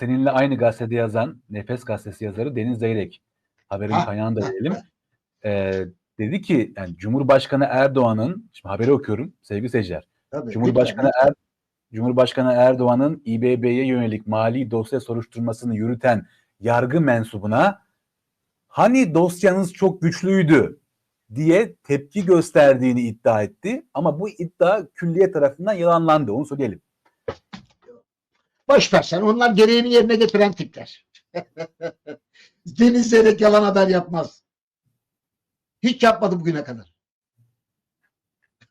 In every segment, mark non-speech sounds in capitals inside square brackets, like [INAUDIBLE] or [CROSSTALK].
seninle aynı gazetede yazan Nefes gazetesi yazarı Deniz Zeyrek haberin Ha, kaynağını da verelim. ha. Ee, dedi ki yani Cumhurbaşkanı Erdoğan'ın şimdi haberi okuyorum sevgili seyirciler. Tabii, Cumhurbaşkanı lütfen, er, Cumhurbaşkanı Erdoğan'ın İBB'ye yönelik mali dosya soruşturmasını yürüten yargı mensubuna hani dosyanız çok güçlüydü diye tepki gösterdiğini iddia etti. Ama bu iddia külliye tarafından yalanlandı. Onu söyleyelim. Boş ver sen. Onlar gereğini yerine getiren tipler. [LAUGHS] Deniz Zeyrek yalan haber yapmaz. Hiç yapmadı bugüne kadar.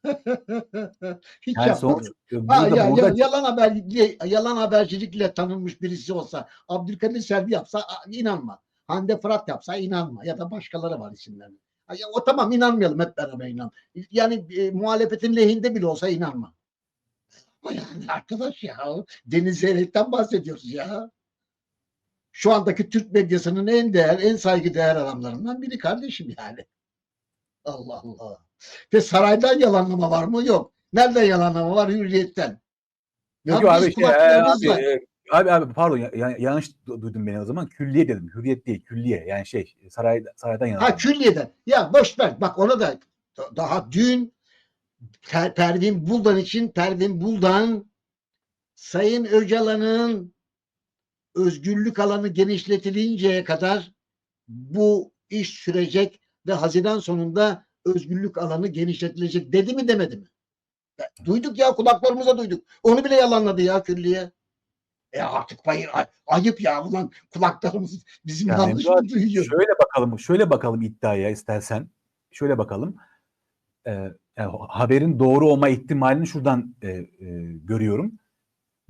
[LAUGHS] Hiç Yani yapmadı. sonuç, Ha, ya, burada ya- yalan haber yalan habercilikle tanınmış birisi olsa Abdülkadir Selvi yapsa inanma. Hande Fırat yapsa inanma ya da başkaları var isimlerinde. Ya, o tamam inanmayalım hep beraber inan. Yani e, muhalefetin lehinde bile olsa inanma. Ama yani arkadaş ya Deniz Zeyrek'ten bahsediyoruz ya. Şu andaki Türk medyasının en değer, en saygıdeğer adamlarından biri kardeşim yani. Allah Allah. Ve saraydan yalanlama var mı? Yok. Nereden yalanlama var? Hürriyetten. Yok abi, şey, e, kulaklarımızla- abi, e, abi abi pardon ya- ya- yanlış du- duydum beni o zaman. Külliye dedim. Hürriyet değil, külliye. Yani şey saray saraydan yana. Ha külliyeden. Ya boş ver. Bak ona da- daha dün Per- Pervin Buldan için Pervin Buldan Sayın Öcalan'ın özgürlük alanı genişletilinceye kadar bu iş sürecek ve Haziran sonunda özgürlük alanı genişletilecek dedi mi demedi mi? Duyduk ya kulaklarımıza duyduk. Onu bile yalanladı ya külliye. E artık hayır ay- ayıp ya ulan kulaklarımız bizim Ya yanlış Memduh mı duyuyor? Şöyle bakalım, şöyle bakalım iddiaya istersen. Şöyle bakalım. Ee, yani haberin doğru olma ihtimalini şuradan e, e, görüyorum.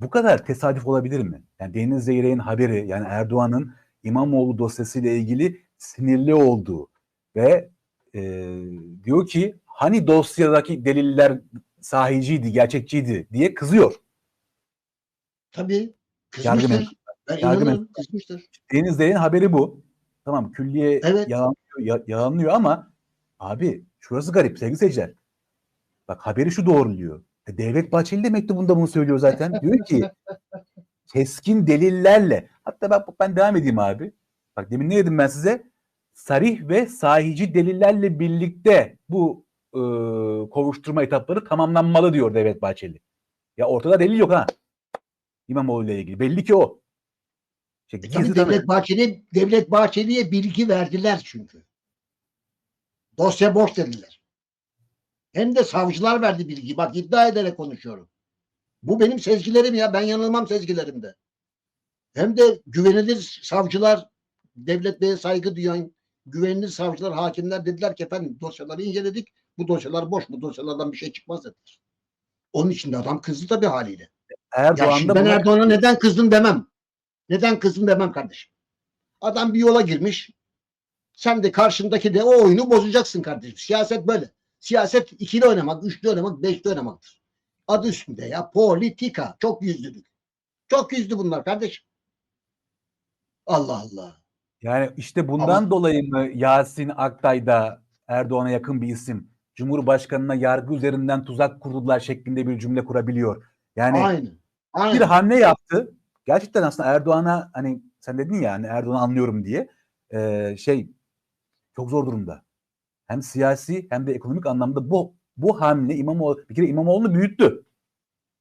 Bu kadar tesadüf olabilir mi? Yani Deniz Zeyrek'in haberi yani Erdoğan'ın İmamoğlu dosyasıyla ilgili sinirli olduğu ve e, diyor ki hani dosyadaki deliller sahiciydi, gerçekçiydi diye kızıyor. Tabii. Yargı Kızmıştır. Ben Yargı. Kızmıştır. Deniz Zeyrek'in haberi bu. Tamam külliye Evet. yalanlıyor, ya- yalanlıyor ama abi şurası garip sevgili seyirciler. Bak haberi şu doğruluyor. E, Devlet Bahçeli de mektubunda bunu söylüyor zaten. Diyor ki [LAUGHS] keskin delillerle hatta ben, ben devam edeyim abi. Bak demin ne dedim ben size? Sarih ve sahici delillerle birlikte bu e, kovuşturma etapları tamamlanmalı diyor Devlet Bahçeli. Ya ortada delil yok ha. İmamoğlu ile ilgili. Belli ki o. İşte E tabii. Devlet Bahçeli Devlet Bahçeli'ye bilgi verdiler çünkü. Dosya boş dediler. Hem de savcılar verdi bilgi. Bak iddia ederek konuşuyorum. Bu benim sezgilerim ya. Ben yanılmam sezgilerimde. Hem de güvenilir savcılar, devlet beye saygı duyan güvenilir savcılar, hakimler dediler ki efendim dosyaları inceledik. Bu dosyalar boş. Bu dosyalardan bir şey çıkmaz dediler. Onun için de adam kızdı tabii haliyle. Ya Erdoğan şimdi da ben buna- Erdoğan'a neden kızdım demem. Neden kızdım demem kardeşim. Adam bir yola girmiş. Sen de karşındaki de o oyunu bozacaksın kardeşim. Siyaset böyle. Siyaset ikili oynamak, üçlü oynamak, beşli oynamaktır. Adı üstünde ya. Politika. Çok yüzlülük. Çok yüzlü bunlar kardeşim. Allah Allah. Yani işte bundan Ama- dolayı mı Yasin Aktay da Erdoğan'a yakın bir isim Cumhurbaşkanına yargı üzerinden tuzak kurdular şeklinde bir cümle kurabiliyor. Yani Aynı. Aynı. bir hamle yaptı. Gerçekten aslında Erdoğan'a hani sen dedin ya hani Erdoğan'ı anlıyorum diye eee, şey çok zor durumda. Hem siyasi hem de ekonomik anlamda bu bu hamle İmamoğlu bir kere İmamoğlu'nu büyüttü.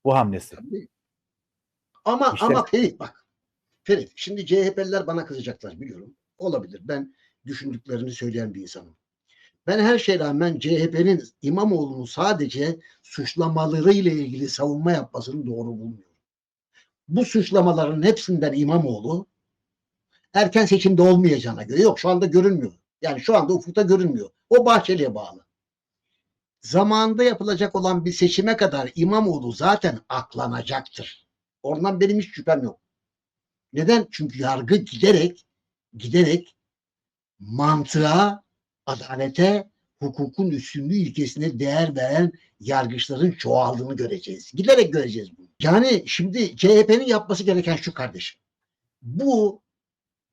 Bu hamlesi. Tabii. Ama İşte- ama Ferit bak. Ferit şimdi CHP'liler bana kızacaklar biliyorum. Olabilir. Ben düşündüklerini söyleyen bir insanım. Ben her şeye rağmen CHP'nin İmamoğlu'nu sadece suçlamaları ile ilgili savunma yapmasını doğru bulmuyorum. Bu suçlamaların hepsinden İmamoğlu erken seçimde olmayacağına göre yok şu anda görünmüyor. Yani şu anda ufukta görünmüyor. O Bahçeli'ye bağlı. Zamanında yapılacak olan bir seçime kadar İmamoğlu zaten aklanacaktır. Ondan benim hiç şüphem yok. Neden? Çünkü yargı giderek giderek mantığa, adalete, hukukun üstünlüğü ilkesine değer veren yargıçların çoğaldığını göreceğiz. Giderek göreceğiz bunu. Yani şimdi CHP'nin yapması gereken şu kardeşim. Bu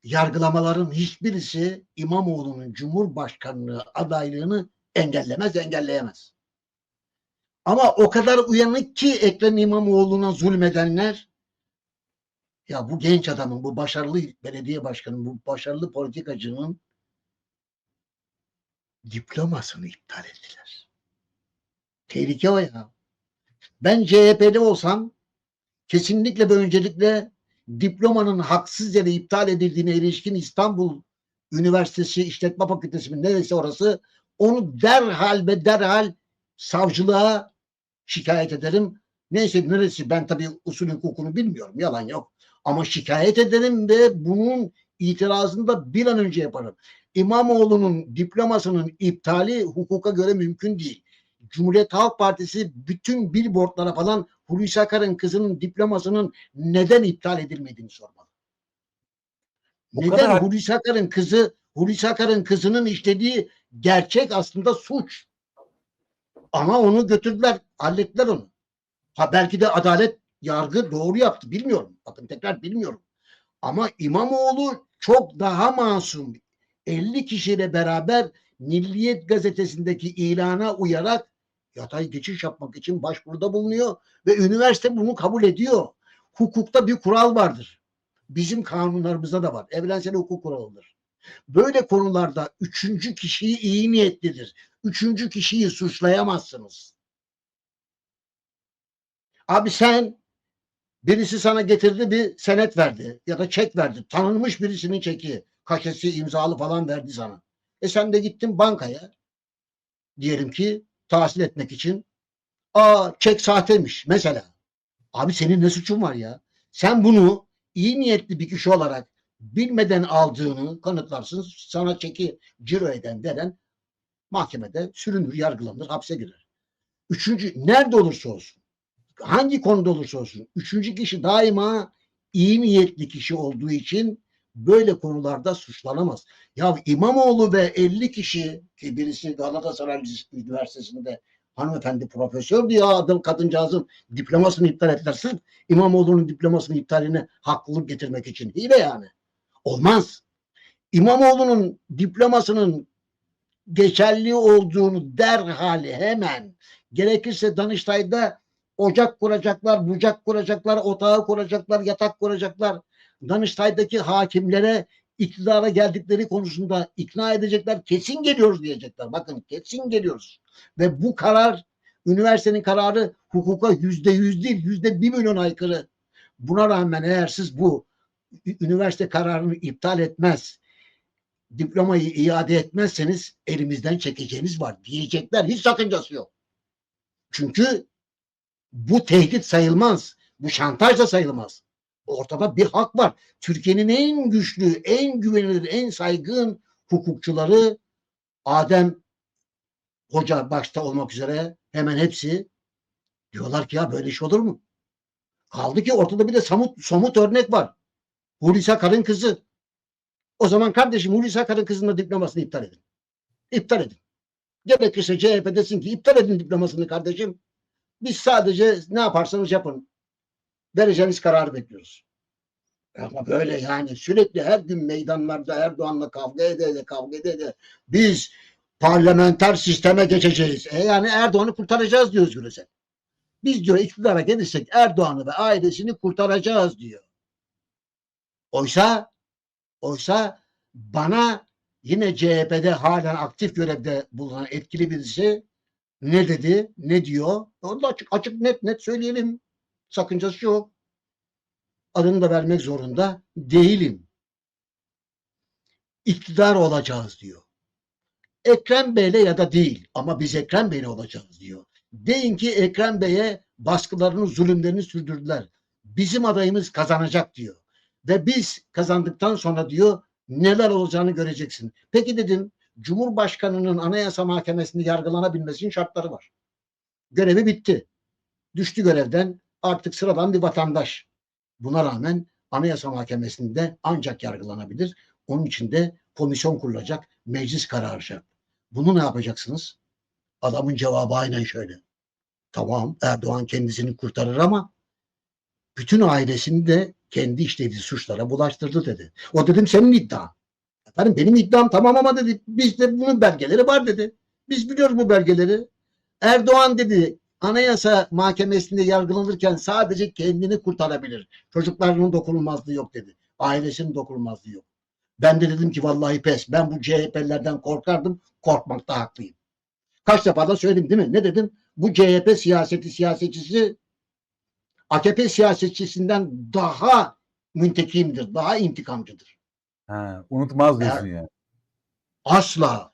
yargılamaların hiçbirisi İmamoğlu'nun Cumhurbaşkanlığı adaylığını engellemez, engelleyemez. Ama o kadar uyanık ki Ekrem İmamoğlu'na zulmedenler Ya bu genç adamın, bu başarılı belediye başkanının, bu başarılı politikacının diplomasını iptal ettiler. Tehlike o ya. Ben CHP'de olsam kesinlikle ve öncelikle diplomanın haksız yere iptal edildiğine ilişkin İstanbul Üniversitesi İşletme Fakültesi mi neresi orası onu derhal ve derhal savcılığa şikayet ederim. Neyse neresi ben tabii usul hukukunu bilmiyorum yalan yok. Ama şikayet ederim ve bunun itirazını da bir an önce yaparım. İmamoğlu'nun diplomasının iptali hukuka göre mümkün değil. Cumhuriyet Halk Partisi bütün billboardlara falan Hulusi Akar'ın kızının diplomasının neden iptal edilmediğini sormalı. Bu neden kadar- Hulusi Akar'ın kızı Hulusi Akar'ın kızının işlediği gerçek aslında suç. Ama onu götürdüler, hallettiler onu. Ha belki de adalet yargı doğru yaptı bilmiyorum. Bakın tekrar bilmiyorum. Ama İmamoğlu çok daha masum. 50 kişiyle beraber Milliyet gazetesindeki ilana uyarak yatay geçiş yapmak için başvuruda bulunuyor ve üniversite bunu kabul ediyor. Hukukta bir kural vardır. Bizim kanunlarımızda da var. Evrensel hukuk kuralıdır. Böyle konularda üçüncü kişiyi iyi niyetlidir. Üçüncü kişiyi suçlayamazsınız. Abi sen birisi sana getirdi bir senet verdi ya da çek verdi. Tanınmış birisinin çeki, kaşesi imzalı falan verdi sana. E sen de gittin bankaya diyelim ki tahsil etmek için. Aa çek sahteymiş mesela. Abi senin ne suçun var ya? Sen bunu iyi niyetli bir kişi olarak bilmeden aldığını kanıtlarsın. Sana çeki ciro eden denen mahkemede sürünür, yargılanır, hapse girer. Üçüncü, nerede olursa olsun, hangi konuda olursa olsun, üçüncü kişi daima iyi niyetli kişi olduğu için böyle konularda suçlanamaz. Ya İmamoğlu ve 50 kişi ki birisi Galatasaray Üniversitesi'nde hanımefendi profesör diyor adam kadıncağızın diplomasını iptal ettiler. Sırf İmamoğlu'nun diplomasını iptaline haklılık getirmek için. Hile yani. Olmaz. İmamoğlu'nun diplomasının geçerli olduğunu derhal hemen gerekirse Danıştay'da ocak kuracaklar, bucak kuracaklar, otağı kuracaklar, yatak kuracaklar. Danıştay'daki hakimlere iktidara geldikleri konusunda ikna edecekler. Kesin geliyoruz diyecekler. Bakın kesin geliyoruz. Ve bu karar üniversitenin kararı hukuka yüzde yüz değil yüzde bir milyon aykırı. Buna rağmen eğer siz bu üniversite kararını iptal etmez, diplomayı iade etmezseniz elimizden çekeceğiniz var diyecekler. Hiç sakıncası yok. Çünkü bu tehdit sayılmaz. Bu şantaj da sayılmaz. Ortada bir hak var. Türkiye'nin en güçlü, en güvenilir, en saygın hukukçuları Adem Hoca başta olmak üzere hemen hepsi diyorlar ki ya böyle iş olur mu? Kaldı ki ortada bir de somut, somut örnek var. Hulusi Akar'ın kızı. O zaman kardeşim Hulusi Akar'ın kızının diplomasını iptal edin. İptal edin. Gerekirse CHP desin ki iptal edin diplomasını kardeşim. Biz sadece ne yaparsanız yapın. Vereceğiniz kararı bekliyoruz. Ama böyle yani sürekli her gün meydanlarda Erdoğan'la kavga ede ede kavga ede biz parlamenter sisteme geçeceğiz. E yani Erdoğan'ı kurtaracağız diyor Özgür. Biz diyor iktidara gelirsek Erdoğan'ı ve ailesini kurtaracağız diyor. Oysa oysa bana yine CHP'de halen aktif görevde bulunan etkili birisi ne dedi, ne diyor? Onu da açık, açık net net söyleyelim. Sakıncası yok. Adını da vermek zorunda değilim. İktidar olacağız diyor. Ekrem Bey'le ya da değil ama biz Ekrem Bey'le olacağız diyor. Deyin ki Ekrem Bey'e baskılarını, zulümlerini sürdürdüler. Bizim adayımız kazanacak diyor. Ve biz kazandıktan sonra diyor neler olacağını göreceksin. Peki dedim Cumhurbaşkanının Anayasa Mahkemesi'nde yargılanabilmesinin şartları var. Görevi bitti. Düştü görevden artık sıradan bir vatandaş. Buna rağmen Anayasa Mahkemesi'nde ancak yargılanabilir. Onun için de komisyon kurulacak, meclis kararı şart. Bunu ne yapacaksınız? Adamın cevabı aynen şöyle. Tamam Erdoğan kendisini kurtarır ama bütün ailesini de kendi işlediği suçlara bulaştırdı dedi. O dedim senin iddian. Efendim benim iddiam tamam ama dedi bizde bunun belgeleri var dedi. Biz biliyoruz bu belgeleri. Erdoğan dedi Anayasa Mahkemesi'nde yargılanırken sadece kendini kurtarabilir. Çocuklarının dokunulmazlığı yok dedi. Ailesinin dokunulmazlığı yok. Ben de dedim ki vallahi pes. Ben bu CHP'lerden korkardım. Korkmakta haklıyım. Kaç defa da söyledim değil mi? Ne dedim? Bu CHP siyaseti siyasetçisi AKP siyasetçisinden daha müntekimdir. Daha intikamcıdır. Ha, unutmaz diyorsun yani. Asla.